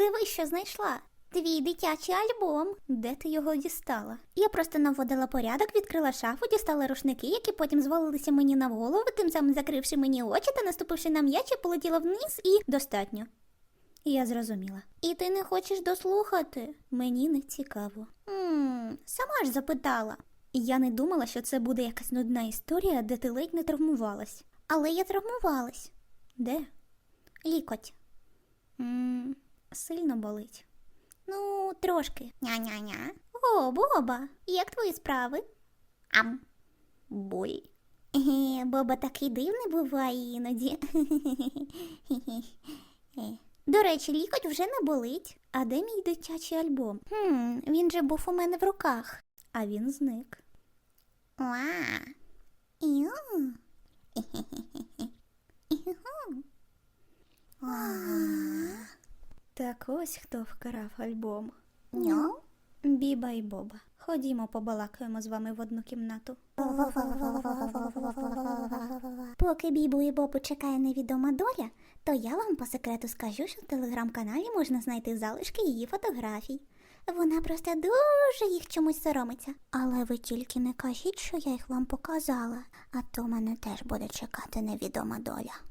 Диви, що знайшла. Твій дитячий альбом. Де ти його дістала? Я просто наводила порядок, відкрила шафу, дістала рушники, які потім звалилися мені на голову, тим самим закривши мені очі та наступивши на м'яч, я полетіла вниз і достатньо. Я зрозуміла. І ти не хочеш дослухати? Мені не цікаво. Ммм, сама ж запитала. Я не думала, що це буде якась нудна історія, де ти ледь не травмувалась. Але я травмувалась. Де? Лікоть. Ммм, сильно болить. Ну, трошки. Ня-ня-ня. О, Боба, як твої справи? Ам. Боль. Боба такий дивний буває іноді. До речі, лікоть вже не болить. А де мій дитячий альбом? Хм, він же був у мене в руках. А він зник. Ва. Іу. Іху. Ва. Так ось хто вкрав альбом. Ню? Біба і Боба. Ходімо, побалакаємо з вами в одну кімнату. Поки Бібу і Бобу чекає невідома доля, то я вам по секрету скажу, що в телеграм-каналі можна знайти залишки її фотографій. Вона просто дуже їх чомусь соромиться. Але ви тільки не кажіть, що я їх вам показала, а то мене теж буде чекати невідома доля.